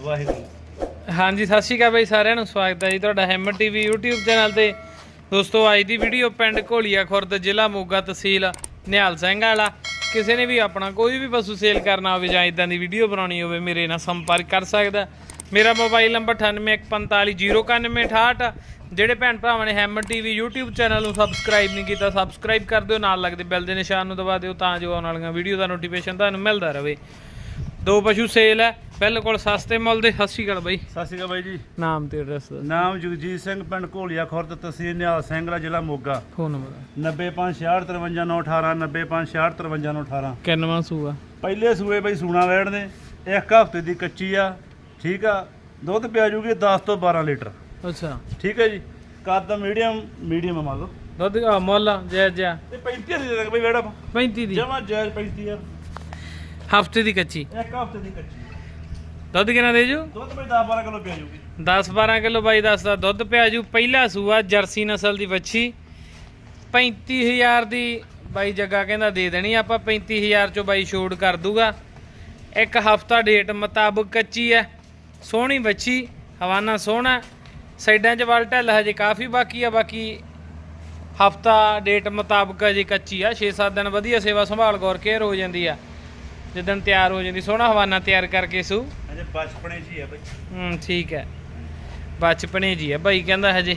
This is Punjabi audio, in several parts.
ਵਾਹਿਗੁਰੂ। ਹਾਂਜੀ, ਸਤਿ ਸ਼੍ਰੀ ਅਕਾਲ ਬਾਈ ਸਾਰਿਆਂ ਨੂੰ, ਸਵਾਗਤ ਹੈ ਜੀ ਤੁਹਾਡਾ ਹੈਮਰ ਟੀਵੀ YouTube ਚੈਨਲ ਤੇ। ਦੋਸਤੋ, ਅੱਜ ਦੀ ਵੀਡੀਓ ਪਿੰਡ ਘੋਲੀਆ ਖੁਰਦ ਜ਼ਿਲ੍ਹਾ ਮੋਗਾ ਤਹਿਸੀਲ ਨਿਹਾਲ ਸਿੰਘ ਵਾਲਾ। ਕਿਸੇ ਨੇ ਵੀ ਆਪਣਾ ਕੋਈ ਵੀ ਪਸ਼ੂ ਸੇਲ ਕਰਨਾ ਹੋਵੇ ਜਾਂ ਇਦਾਂ ਦੀ ਵੀਡੀਓ ਬਣਾਉਣੀ ਹੋਵੇ, ਮੇਰੇ ਨਾਲ ਸੰਪਰਕ ਕਰ ਸਕਦਾ ਮੇਰਾ ਮੋਬਾਈਲ ਨੰਬਰ 9814509168 ਜਿਹੜੇ ਭੈਣ ਭਰਾਵਾਂ ਨੇ ਹੈਮਰ ਟੀਵੀ YouTube ਚੈਨਲ ਨੂੰ ਸਬਸਕ੍ਰਾਈਬ ਨਹੀਂ ਕੀਤਾ ਸਬਸਕ੍ਰਾਈਬ ਕਰ ਦਿਓ, ਨਾਲ ਲੱਗਦੇ ਬੈਲ ਦੇ ਨਿਸ਼ਾਨ ਨੂੰ ਦਬਾ ਦਿਓ, ਤਾਂ ਜੋ ਆਉਣ ਵਾਲੀਆਂ ਵੀਡੀਓ ਦਾ ਨੋਟੀਫਿਕੇਸ਼ਨ ਤੁਹਾਨੂੰ ਮਿਲਦਾ ਰਹੇ। ਦੋ ਪਸ਼ੂ ਸੇਲ ਹੈ। ਬਿਲਕੁਲ ਸਸਤੇ ਮੁੱਲ ਦੇ। ਸਤਿ ਸ਼੍ਰੀ ਅਕਾਲ ਬਾਈ। ਸਤਿ ਸ਼੍ਰੀ ਅਕਾਲ ਬਾਈ ਜੀ। ਨਾਮ ਤੇ ਐਡਰੈਸ ਨਾਮ ਜਗਜੀਤ ਸਿੰਘ ਪਿੰਡ ਘੋਲੀਆ ਖੁਰਦ ਤਹਿਸੀਲ ਨਿਹਾਲ ਸਿੰਘਲਾ ਜ਼ਿਲ੍ਹਾ ਮੋਗਾ। ਫੋਨ ਨੰਬਰ 9565653918 ਕਿੰਨਵਾਂ ਸੂਆ ਪਹਿਲੇ ਸੂਏ ਬਈ ਸੂਣਾ ਲੈਣ ਦੇ ਇੱਕ ਹਫ਼ਤੇ ਦੀ ਕੱਚੀ ਆ। ਠੀਕ ਆ। ਦੁੱਧ ਪਿਆ ਜੂਗੀ 10 ਤੋਂ 12 ਲੀਟਰ। ਅੱਛਾ। ਠੀਕ ਹੈ ਜੀ। ਕੱਦ ਮੀਡੀਅਮ ਮੀਡੀਅਮ ਮੰਨ ਲਓ। ਦੁੱਧ ਆ ਮੁੱਲ ਜੈ ਜੈ ਤੇ 35 ਦੀ ਦੇ ਦਾਂਗੇ ਬਈ ਵੇੜਾ 35 ਦੀ। ਜਮਾ ਜਾਇਜ਼ 35 ਯਾਰ ਹਫ਼ਤੇ ਦੀ ਕੱਚੀ? ਇੱਕ ਹਫ਼ਤੇ ਦੀ ਕੱਚੀ ਦੁੱਧ ਕਿੰਨਾ ਦੇ ਜੂ? ਦੁੱਧ ਬਈ 10 12 ਕਿਲੋ ਪਿਆ ਜੂਗੀ। 10 12 ਕਿਲੋ ਬਾਈ ਦੱਸਦਾ ਦੁੱਧ ਪਿਆ ਜੂ। ਪਹਿਲਾ ਸੂਆ ਜਰਸੀ ਨਸਲ ਦੀ ਵੱਛੀ। 35000 ਦੀ ਬਾਈ ਜੱਗਾ ਕਹਿੰਦਾ ਦੇ ਦੇਣੀ ਆਪਾਂ 35000 ਚੋਂ ਬਾਈ ਛੋੜ ਕਰ ਦੂਗਾ। ਇੱਕ ਹਫਤਾ ਡੇਟ ਮੁਤਾਬਕ ਕੱਚੀ ਹੈ ਸੋਹਣੀ ਵੱਛੀ ਹਵਾਨਾ ਸੋਹਣਾ। ਸਾਈਡਾਂ 'ਚ ਵਲ ਢਿੱਲ ਹਜੇ ਕਾਫੀ ਬਾਕੀ ਆ ਬਾਕੀ ਹਫਤਾ ਡੇਟ ਮੁਤਾਬਕ ਅਜੇ ਕੱਚੀ ਆ। 6-7 ਦਿਨ ਵਧੀਆ ਸੇਵਾ ਸੰਭਾਲ ਗੌਰ ਕੇਅਰ ਹੋ ਜਾਂਦੀ ਆ। ਜਿੱਦਣ ਤਿਆਰ ਹੋ ਜਾਂਦੀ ਸੋਹਣਾ ਹਵਾਨਾ ਤਿਆਰ ਕਰਕੇ ਸੂ। ਅਜੇ ਬਚਪਨੇ ਚ ਹੀ ਆ ਬਈ। ਹੂੰ ਠੀਕ ਹੈ। ਬਚਪਨੇ ਜੀ ਆ ਬਾਈ ਕਹਿੰਦਾ ਹਜੇ।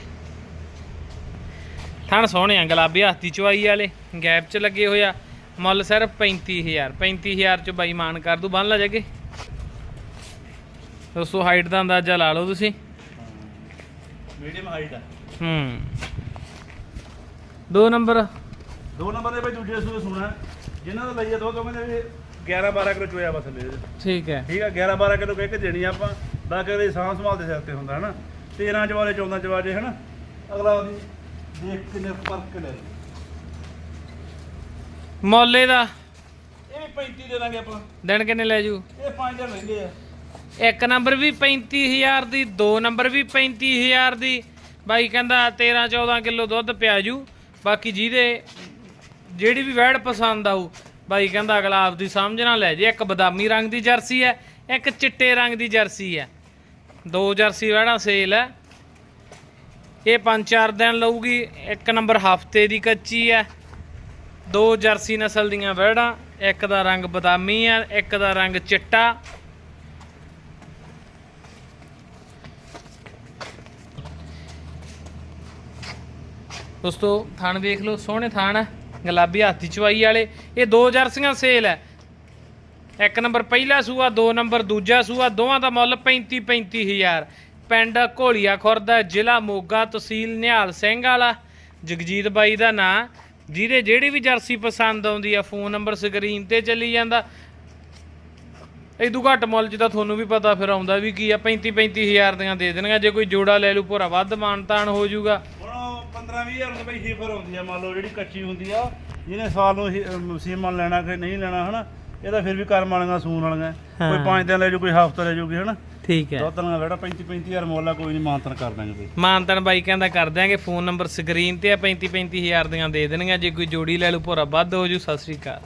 ਥਣ ਸੋਹਣੇ ਆ ਗੁਲਾਬੀ ਹੱਥੀ ਚਵਾਈ ਵਾਲੇ। ਗੈਪ 'ਚ ਲੱਗੇ ਹੋਇਆ ਮੁੱਲ ਸਿਰਫ 35000 35000 ਚ ਬਾਈ ਮਾਨ ਕਰ ਦੂ ਬੰਨ ਲਾ ਜਗੇ ਦੋਸਤੋ ਹਾਈਟ ਦਾ ਅੰਦਾਜ਼ਾ ਲਾ ਲਓ ਤੁਸੀਂ। ਮੀਡੀਅਮ ਹਾਈਟ ਆ। ਹੂੰ। ਦੋ ਨੰਬਰ। ਦੋ ਨੰਬਰ ਦੇ ਬਈ ਦੂਜੇ ਸੂਏ ਸੁਣਾ ਜਿਨ੍ਹਾਂ ਦਾ ਲਈਏ ਦੋ ਕਹਿੰਦੇ ਵੀ 11 12 ਕਿਲੋ ਚੋਇਆ ਬਸ ਲੈ ਠੀਕ ਹੈ। ਠੀਕ ਆ 11 12 ਕਿਲੋ ਕਹਿ ਕੇ ਦੇਣੀ ਆਪਾਂ ਬਾਕੀ ਉਹਦੀ ਸਾਂਭ ਸੰਭਾਲ ਦੇ ਸਿਰ ਤੇ ਹੁੰਦਾ ਹਨਾ। 13 ਚਵਾਲੇ 14 ਚਵਾਲੇ ਹਨਾ। ਅਗਲਾ ਉਹਦੀ ਦੇਖ ਕਿੰਨੇ ਫ਼ਰਕ ਲੈ ਮੁੱਲ ਦਾ ਇਹ ਵੀ 35 ਦੇ ਦਾਂਗੇ ਆਪਾਂ। ਦਿਨ ਕਿੰਨੇ ਲੈ ਜੂ? ਇਹ 5000 ਲੈਂਦੇ ਆ। ਇੱਕ ਨੰਬਰ ਵੀ 35000 ਦੀ ਦੋ ਨੰਬਰ ਵੀ 35000 ਦੀ। ਬਾਈ ਕਹਿੰਦਾ 13 14 ਕਿਲੋ ਦੁੱਧ ਪਿਆ ਜੂ। ਬਾਕੀ ਜਿਹਦੇ ਜਿਹੜੀ ਵੀ ਵੈੜ ਪਸੰਦ ਆਊ ਬਾਈ ਕਹਿੰਦਾ ਅਗਲਾ ਆਪਦੀ ਸਮਝ ਨਾਲ ਲੈ ਜੇ, ਇੱਕ ਬਦਾਮੀ ਰੰਗ ਦੀ ਜਰਸੀ ਹੈ, ਇੱਕ ਚਿੱਟੇ ਰੰਗ ਦੀ ਜਰਸੀ ਹੈ। ਦੋ ਜਰਸੀ ਵੈੜਾਂ ਸੇਲ ਹੈ। ਇਹ 5-4 ਦਿਨ ਲਊਗੀ, ਇੱਕ ਨੰਬਰ ਹਫ਼ਤੇ ਦੀ ਕੱਚੀ ਹੈ। ਦੋ ਜਰਸੀ ਨਸਲ ਦੀਆਂ ਵੈੜਾਂ ਇੱਕ ਦਾ ਰੰਗ ਬਦਾਮੀ ਹੈ, ਇੱਕ ਦਾ ਰੰਗ ਚਿੱਟਾ। ਦੋਸਤੋ, ਥਣ ਵੇਖ ਲਓ, ਸੋਹਣੇ ਥਾਣ ਹੈ। ਗੁਲਾਬੀ ਹਾਥੀ ਚਵਾਈ ਵਾਲੇ, ਇਹ ਦੋ ਜਰਸੀਆਂ ਸੇਲ ਹੈ। ਇੱਕ ਨੰਬਰ ਪਹਿਲਾ ਸੂਆ, ਦੋ ਨੰਬਰ ਦੂਜਾ ਸੂਆ, ਦੋਵਾਂ ਦਾ ਮੁੱਲ 35 35000 ਪਿੰਡ ਘੋਲੀਆ ਖੁਰਦਾ, ਜ਼ਿਲ੍ਹਾ ਮੋਗਾ ਤਹਿਸੀਲ ਨਿਹਾਲ ਸਿੰਘ ਵਾਲਾ। ਜਗਜੀਤ ਬਾਈ ਦਾ ਨਾਂ, ਜਿਹਦੇ ਜਿਹੜੀ ਵੀ ਜਰਸੀ ਪਸੰਦ ਆਉਂਦੀ ਆ, ਫੋਨ ਨੰਬਰ ਸਕਰੀਨ ਤੇ ਚੱਲੀ ਜਾਂਦਾ। ਇਦੋਂ ਘੱਟ ਮੁੱਲ ਜਿਹਦਾ ਤੁਹਾਨੂੰ ਵੀ ਪਤਾ ਫਿਰ ਆਉਂਦਾ ਵੀ ਕੀ ਆ 35 35000 ਦੀਆਂ ਦੇ ਦੇਣਗੇ ਜੇ ਕੋਈ ਜੋੜਾ ਲੈ ਲੂ ਭੋਰਾ ਵੱਧ ਮਾਨਤਾਨ ਹੋ ਜਾਊਗਾ। ਹੁਣ 15 20000 ਰੁਪਏ ਹੀਫਰ ਹੁੰਦੀ ਆ ਮੰਨ ਲਓ ਜਿਹੜੀ ਕੱਚੀ ਹੁੰਦੀ ਆ ਜਿਹਨੇ ਸਾਲ ਨੂੰ ਹੀ- ਅਮ ਸੀਮਨ ਲੈਣਾ ਕਿ ਨਹੀਂ ਲੈਣਾ ਹਨਾ? ਇਹਦਾ ਫਿਰ ਵੀ ਕਰਮ ਵਾਲੀਆਂ ਸੂਣ ਵਾਲੀਆਂ। ਕੋਈ 5 ਦਿਨ ਲੈ ਜੂ ਕੋਈ ਹਫਤਾ ਲੈ ਜੂਗੀ ਹਨਾ? ਠੀਕ ਹੈ। ਦੋ ਤਿੰਨ ਵੇੜਾ 35 35000 ਮੁੱਲ ਆ ਕੋਈ ਨਹੀਂ ਮਾਨਤਨ ਕਰ ਦਾਂਗੇ ਬਈ। ਮਾਨਤਨ ਬਾਈ ਕਹਿੰਦਾ ਕਰ ਦਿਆਂਗੇ ਫੋਨ ਨੰਬਰ ਸਕਰੀਨ ਤੇ ਆ 35 35000 ਦੀਆਂ ਦੇ ਦੇਣਗੇ ਜੇ ਕੋਈ ਜੋੜੀ ਲੈ ਲੂ ਭੋਰਾ ਵੱਧ ਹੋ ਜੂ ਸਤਿ ਸ੍ਰੀ ਅਕਾਲ।